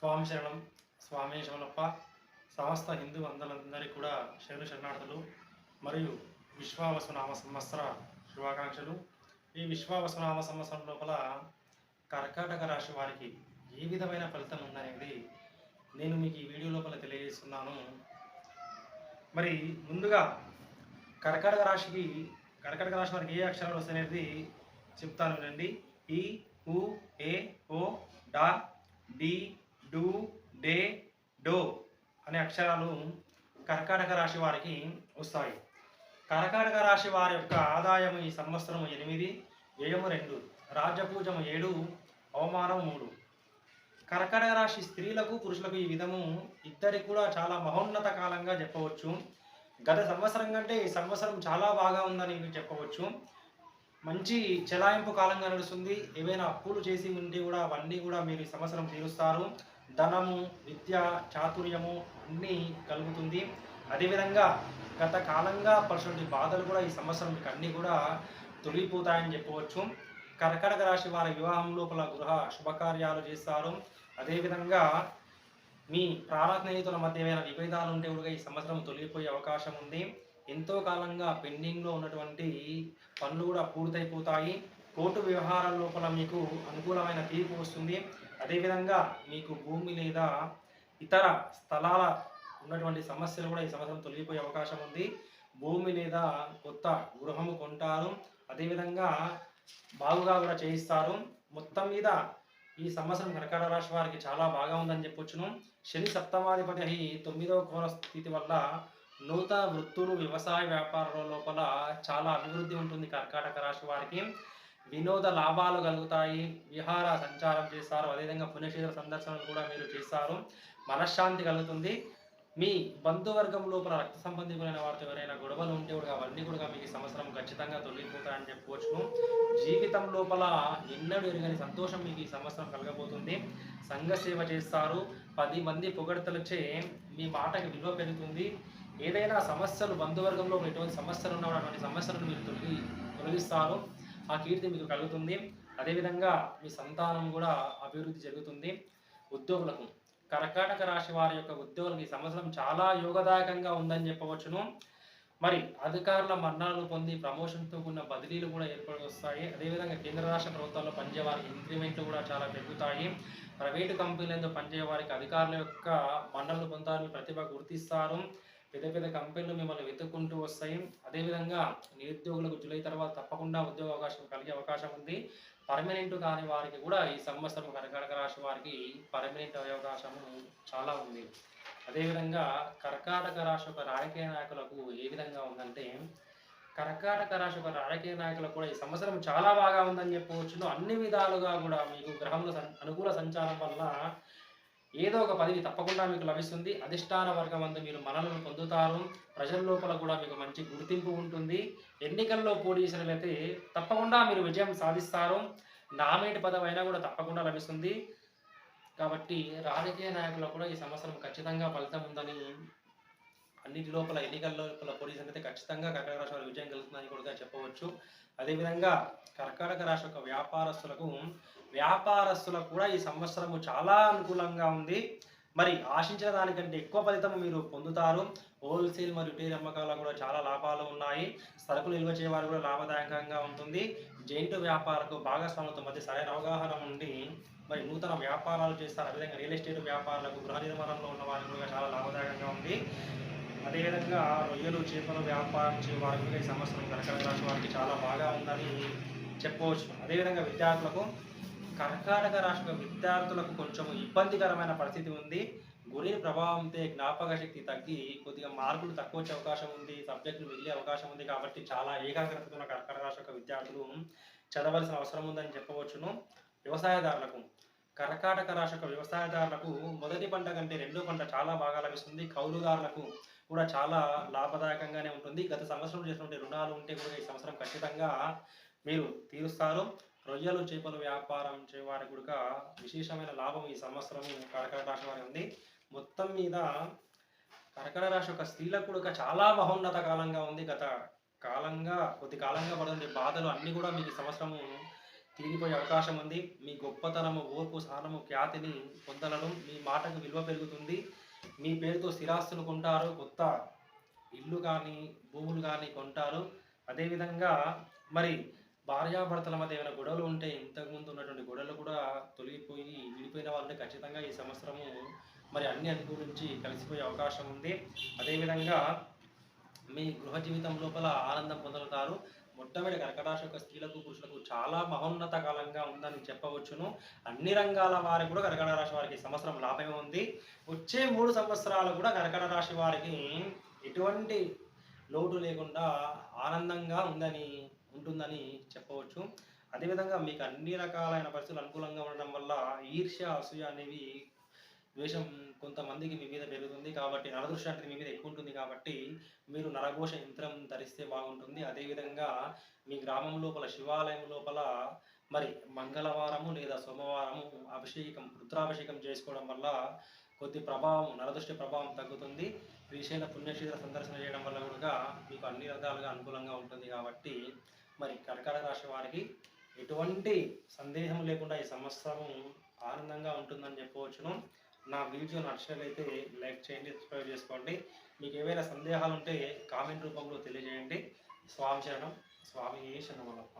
స్వామి శరణం స్వామి శరణప్ప సమస్త హిందూ అందరందరికీ కూడా శరణు శరణార్థులు మరియు విశ్వావసునామ సంవత్సర శుభాకాంక్షలు. ఈ విశ్వావసునామ సంవత్సరం లోపల కర్కాటక రాశి వారికి ఏ విధమైన ఫలితం ఉందనేది నేను మీకు ఈ వీడియో లోపల తెలియజేస్తున్నాను. మరి ముందుగా కర్కాటక రాశికి కర్కాటక రాశి వారికి ఏ అక్షరాలు వస్తాయనేది చెప్తాను వినండి. ఈ ఉ ఏ ఓ డా డి డు డే డో అనే అక్షరాలు కర్కాటక రాశి వారికి వస్తాయి. కర్కాటక రాశి వారి యొక్క ఆదాయం ఈ సంవత్సరం ఎనిమిది వ్యయము రెండు రాజ్యపూజము ఏడు అవమానం మూడు. కర్కాటక రాశి స్త్రీలకు పురుషులకు ఈ విధము ఇద్దరికి కూడా చాలా మహోన్నత కాలంగా చెప్పవచ్చు. గత సంవత్సరం కంటే ఈ సంవత్సరం చాలా బాగా ఉందని చెప్పవచ్చు. మంచి చెలాయింపు కాలంగా నడుస్తుంది. ఏవైనా అప్పులు చేసి ఉంటే కూడా అవన్నీ కూడా మీరు ఈ సంవత్సరం తీరుస్తారు. ధనము విద్య చాతుర్యము అన్నీ కలుగుతుంది. అదేవిధంగా గత కాలంగా పడుతున్న బాధలు కూడా ఈ సంవత్సరం మీకు అన్నీ కూడా తొలగిపోతాయని చెప్పవచ్చు. కర్కటక రాశి వారి వివాహం లోపల గృహ శుభకార్యాలు చేస్తారు. అదేవిధంగా మీ ప్రాణ స్నేహితుల మధ్య ఏమైనా విభేదాలు ఉంటే కూడా ఈ సంవత్సరం తొలగిపోయే అవకాశం ఉంది. ఎంతో కాలంగా పెండింగ్లో ఉన్నటువంటి పనులు కూడా పూర్తయిపోతాయి. కోర్టు వ్యవహారాల లోపల మీకు అనుకూలమైన తీర్పు వస్తుంది. అదేవిధంగా మీకు భూమి లేదా ఇతర స్థలాల ఉన్నటువంటి సమస్యలు కూడా ఈ సంవత్సరం తొలగిపోయే అవకాశం ఉంది. భూమి లేదా కొత్త గృహము కొంటారు. అదేవిధంగా బాగుగా కూడా చేయిస్తారు. మొత్తం మీద ఈ సంవత్సరం కర్కాటక రాశి వారికి చాలా బాగా ఉందని చెప్పొచ్చును. శని సప్తమాధిపతి అయి తొమ్మిదవ కోణ స్థితి వల్ల నూతన వృత్తులు వ్యవసాయ వ్యాపారాల లోపల చాలా అభివృద్ధి ఉంటుంది కర్కాటక రాశి వారికి. వినోద లాభాలు కలుగుతాయి విహార సంచారం చేస్తారు అదేవిధంగా పుణ్యక్షేత్ర సందర్శనలు కూడా మీరు చేస్తారు. మనశ్శాంతి కలుగుతుంది. మీ బంధువర్గం లోపల రక్త సంబంధికులైన వారితో ఎవరైనా గొడవలు ఉంటే కూడా అవన్నీ కూడా మీకు ఈ సంవత్సరం ఖచ్చితంగా తొలగిపోతాయని చెప్పుకోవచ్చును జీవితం లోపల ఎన్నడూ ఎరగని సంతోషం మీకు ఈ సంవత్సరం కలగబోతుంది. సంఘ సేవ చేస్తారు. పది మంది పొగడతలచే మీ మాటకి విలువ పెరుగుతుంది. ఏదైనా సమస్యలు బంధువర్గంలో ఎటువంటి సమస్యలు ఉన్నటువంటి అటువంటి సమస్యలను మీరు తొలగి తొలగిస్తారు. ఆ కీర్తి మీకు కలుగుతుంది. అదేవిధంగా మీ సంతానం కూడా అభివృద్ధి జరుగుతుంది ఉద్యోగులకు కర్కాటక రాశి వారి యొక్క ఉద్యోగులకు ఈ సంవత్సరం చాలా యోగదాయకంగా ఉందని చెప్పవచ్చును. మరి అధికారుల మరణాలు పొంది ప్రమోషన్తో కూడిన బదిలీలు కూడా ఏర్పడి వస్తాయి. అదేవిధంగా కేంద్ర రాష్ట్ర ప్రభుత్వాల్లో పనిచేయవారికి ఇంక్రిమెంట్లు కూడా చాలా పెరుగుతాయి. ప్రైవేటు కంపెనీలతో పనిచేయ వారికి అధికారుల యొక్క మన్నలు పొందాలని ప్రతిభ గుర్తిస్తారు. పెద్ద పెద్ద కంపెనీలు మిమ్మల్ని వెతుక్కుంటూ వస్తాయి. అదేవిధంగా నిరుద్యోగులకు జూలై తర్వాత తప్పకుండా ఉద్యోగ అవకాశం కలిగే అవకాశం ఉంది. పర్మనెంట్ కాని వారికి కూడా ఈ సంవత్సరం కర్కాటక రాశి వారికి పర్మనెంట్ అయ్యే అవకాశము చాలా ఉంది. అదేవిధంగా కర్కాటక రాశి యొక్క రాజకీయ నాయకులకు ఏ విధంగా ఉందంటే కర్కాటక రాశి యొక్క రాజకీయ నాయకులకు కూడా ఈ సంవత్సరం చాలా బాగా ఉందని చెప్పవచ్చును. అన్ని విధాలుగా కూడా మీకు గ్రహముల అనుకూల సంచారం వల్ల ఏదో ఒక పదవి తప్పకుండా మీకు లభిస్తుంది. అధిష్టాన వర్గం అందు మీరు మనలను పొందుతారు. ప్రజల లోపల కూడా మీకు మంచి గుర్తింపు ఉంటుంది. ఎన్నికల్లో పోటీ చేసినట్లయితే తప్పకుండా మీరు విజయం సాధిస్తారు. నామేటి పదవి అయినా కూడా తప్పకుండా లభిస్తుంది. కాబట్టి రాజకీయ నాయకులకు కూడా ఈ సంవత్సరం ఖచ్చితంగా ఫలితం ఉందని అన్నిటి లోపల ఎన్నికల లోపల పోటీ అయితే ఖచ్చితంగా కర్ణాటక రాశి విజయం కలుగుతుందని కూడా చెప్పవచ్చు. అదేవిధంగా కర్ణాటక రాష్ట్ర యొక్క వ్యాపారస్తులకు వ్యాపారస్తులకు కూడా ఈ సంవత్సరము చాలా అనుకూలంగా ఉంది. మరి ఆశించిన దానికంటే ఎక్కువ ఫలితం మీరు పొందుతారు. హోల్సేల్ మరియు రిటైల్ అమ్మకాల కూడా చాలా లాభాలు ఉన్నాయి. సరుకులు నిల్వ చేయవారు కూడా లాభదాయకంగా ఉంటుంది. జైంట్ వ్యాపారకు భాగస్వాములతో మధ్య సరైన అవగాహన ఉండి మరి నూతన వ్యాపారాలు చేస్తారు. అదేవిధంగా రియల్ ఎస్టేట్ వ్యాపారాలకు గృహ నిర్మాణంలో ఉన్న వారికి కూడా చాలా లాభదాయకంగా ఉంది. అదేవిధంగా రొయ్యలు చేపలు వ్యాపారం చేయ వారికి కూడా ఈ సంవత్సరం కర్కాటక రాశి వారికి చాలా బాగా ఉందని చెప్పవచ్చు. అదేవిధంగా విద్యార్థులకు కర్కాటక రాష్ట్ర విద్యార్థులకు కొంచెం ఇబ్బందికరమైన పరిస్థితి ఉంది. గురి ప్రభావంతో జ్ఞాపక శక్తి తగ్గి కొద్దిగా మార్కులు తక్కువ వచ్చే అవకాశం ఉంది. సబ్జెక్టులు వెళ్ళే అవకాశం ఉంది కాబట్టి చాలా ఏకాగ్రతతో ఉన్న కర్కాటక రాష్ట్ర విద్యార్థులు చదవలసిన అవసరం ఉందని చెప్పవచ్చును. వ్యవసాయదారులకు కర్కాటక రాష్ట్ర వ్యవసాయదారులకు మొదటి పంట కంటే రెండో పంట చాలా బాగా లభిస్తుంది. కౌలుదారులకు కూడా చాలా లాభదాయకంగానే ఉంటుంది. గత సంవత్సరం చేసినటువంటి రుణాలు ఉంటే కూడా ఈ సంవత్సరం ఖచ్చితంగా మీరు తీరుస్తారు. రొయ్యలు చేపల వ్యాపారం చేయవారికి కూడా విశేషమైన లాభం ఈ సంవత్సరం కర్కట రాశి వారి ఉంది. మొత్తం మీద కర్కట రాశి యొక్క స్త్రీలకు కూడా చాలా మహోన్నత కాలంగా ఉంది. గత కాలంగా కొద్ది కాలంగా పడుతుండే బాధలు అన్నీ కూడా మీకు సంవత్సరము తీరిపోయే అవకాశం ఉంది. మీ గొప్పతనము ఓర్పు సహనము ఖ్యాతిని పొందలను మీ మాటకు విలువ పెరుగుతుంది. మీ పేరుతో స్థిరాస్తులు కొంటారు కొత్త ఇల్లు కానీ భూములు కానీ కొంటారు అదేవిధంగా మరి భార్యాభర్తల మధ్య ఏమైనా గొడవలు ఉంటే ఇంతకుముందు ఉన్నటువంటి గొడవలు కూడా తొలగిపోయి విడిపోయిన వాళ్ళని ఖచ్చితంగా ఈ సంవత్సరము మరి అన్ని అనుకూలించి కలిసిపోయే అవకాశం ఉంది. అదేవిధంగా మీ గృహ జీవితం లోపల ఆనందం పొందుతారు. మొట్టమొదటి కర్కటాశ యొక్క స్త్రీలకు పురుషులకు చాలా మహోన్నత కాలంగా ఉందని చెప్పవచ్చును. అన్ని రంగాల వారికి కూడా కర్కట రాశి వారికి సంవత్సరం లాభమే ఉంది. వచ్చే మూడు సంవత్సరాలు కూడా కర్కట రాశి వారికి ఎటువంటి లోటు లేకుండా ఆనందంగా ఉందని ఉంటుందని చెప్పవచ్చు. అదేవిధంగా మీకు అన్ని రకాలైన పరిస్థితులు అనుకూలంగా ఉండడం వల్ల ఈర్ష్య అసూయ అనేవి ద్వేషం కొంతమందికి మీ మీద పెరుగుతుంది కాబట్టి నరదృష్టి మీ మీద ఎక్కువ ఉంటుంది కాబట్టి మీరు నరఘోష యంత్రం ధరిస్తే బాగుంటుంది. అదేవిధంగా మీ గ్రామం లోపల శివాలయం లోపల మరి మంగళవారము లేదా సోమవారము అభిషేకం రుద్రాభిషేకం చేసుకోవడం వల్ల కొద్ది ప్రభావం నరదృష్టి ప్రభావం తగ్గుతుంది. శ్రీశైల పుణ్యక్షేత్ర సందర్శన చేయడం వల్ల కూడా మీకు అన్ని రకాలుగా అనుకూలంగా ఉంటుంది కాబట్టి మరి కర్కాటక రాశి వారికి ఎటువంటి సందేహం లేకుండా ఈ సంవత్సరం ఆనందంగా ఉంటుందని చెప్పవచ్చును. నా వీడియో నచ్చినట్లయితే లైక్ చేయండి సబ్స్క్రైబ్ చేసుకోండి. మీకు ఏవైనా సందేహాలు ఉంటే కామెంట్ రూపంలో తెలియజేయండి. స్వామి శరణం. స్వామి శరణమల్లప్ప.